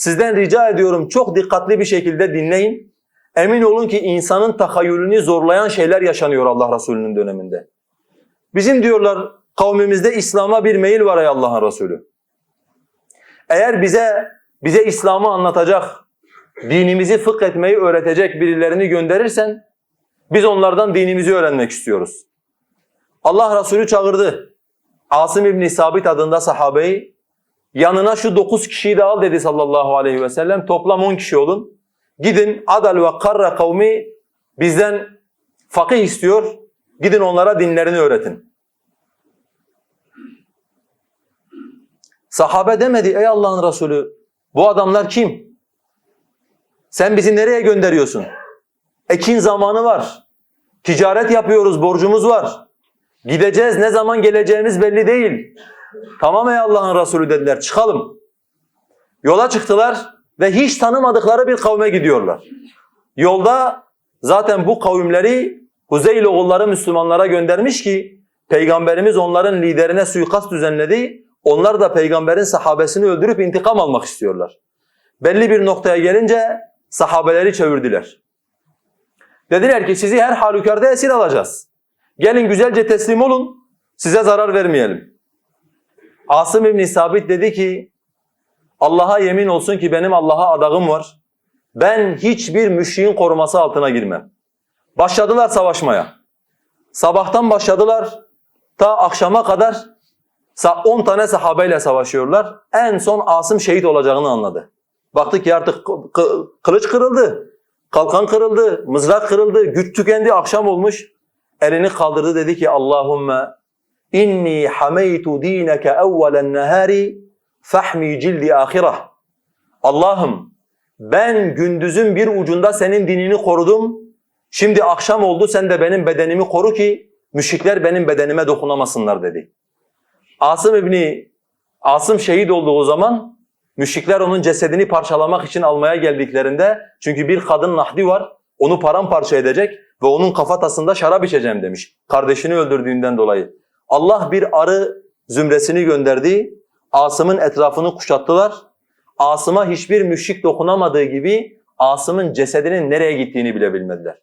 sizden rica ediyorum çok dikkatli bir şekilde dinleyin. Emin olun ki insanın tahayyülünü zorlayan şeyler yaşanıyor Allah Resulü'nün döneminde. Bizim diyorlar kavmimizde İslam'a bir meyil var ey Allah'ın Resulü. Eğer bize bize İslam'ı anlatacak, dinimizi fıkh etmeyi öğretecek birilerini gönderirsen biz onlardan dinimizi öğrenmek istiyoruz. Allah Resulü çağırdı. Asım İbni Sabit adında sahabeyi yanına şu dokuz kişiyi de al dedi sallallahu aleyhi ve sellem. Toplam on kişi olun. Gidin adal ve karra kavmi bizden fakih istiyor. Gidin onlara dinlerini öğretin. Sahabe demedi ey Allah'ın Resulü bu adamlar kim? Sen bizi nereye gönderiyorsun? Ekin zamanı var. Ticaret yapıyoruz, borcumuz var. Gideceğiz, ne zaman geleceğimiz belli değil. Tamam ey Allah'ın Resulü dediler, çıkalım. Yola çıktılar ve hiç tanımadıkları bir kavme gidiyorlar. Yolda zaten bu kavimleri Huzeyl oğulları Müslümanlara göndermiş ki Peygamberimiz onların liderine suikast düzenledi. Onlar da peygamberin sahabesini öldürüp intikam almak istiyorlar. Belli bir noktaya gelince sahabeleri çevirdiler. Dediler ki sizi her halükarda esir alacağız. Gelin güzelce teslim olun, size zarar vermeyelim. Asım İbn Sabit dedi ki Allah'a yemin olsun ki benim Allah'a adağım var. Ben hiçbir müşriğin koruması altına girmem. Başladılar savaşmaya. Sabahtan başladılar ta akşama kadar 10 tane sahabeyle savaşıyorlar. En son Asım şehit olacağını anladı. Baktık ki artık kı- kılıç kırıldı, kalkan kırıldı, mızrak kırıldı, güç tükendi, akşam olmuş. Elini kaldırdı dedi ki Allahümme inni hameytu dineke evvelen nehari fahmi cildi ahireh. Allah'ım ben gündüzün bir ucunda senin dinini korudum. Şimdi akşam oldu sen de benim bedenimi koru ki müşrikler benim bedenime dokunamasınlar dedi. Asım İbni Asım şehit olduğu zaman müşrikler onun cesedini parçalamak için almaya geldiklerinde çünkü bir kadın Nahdi var onu paramparça edecek ve onun kafatasında şarap içeceğim demiş kardeşini öldürdüğünden dolayı. Allah bir arı zümresini gönderdi. Asım'ın etrafını kuşattılar. Asım'a hiçbir müşrik dokunamadığı gibi Asım'ın cesedinin nereye gittiğini bile bilmediler.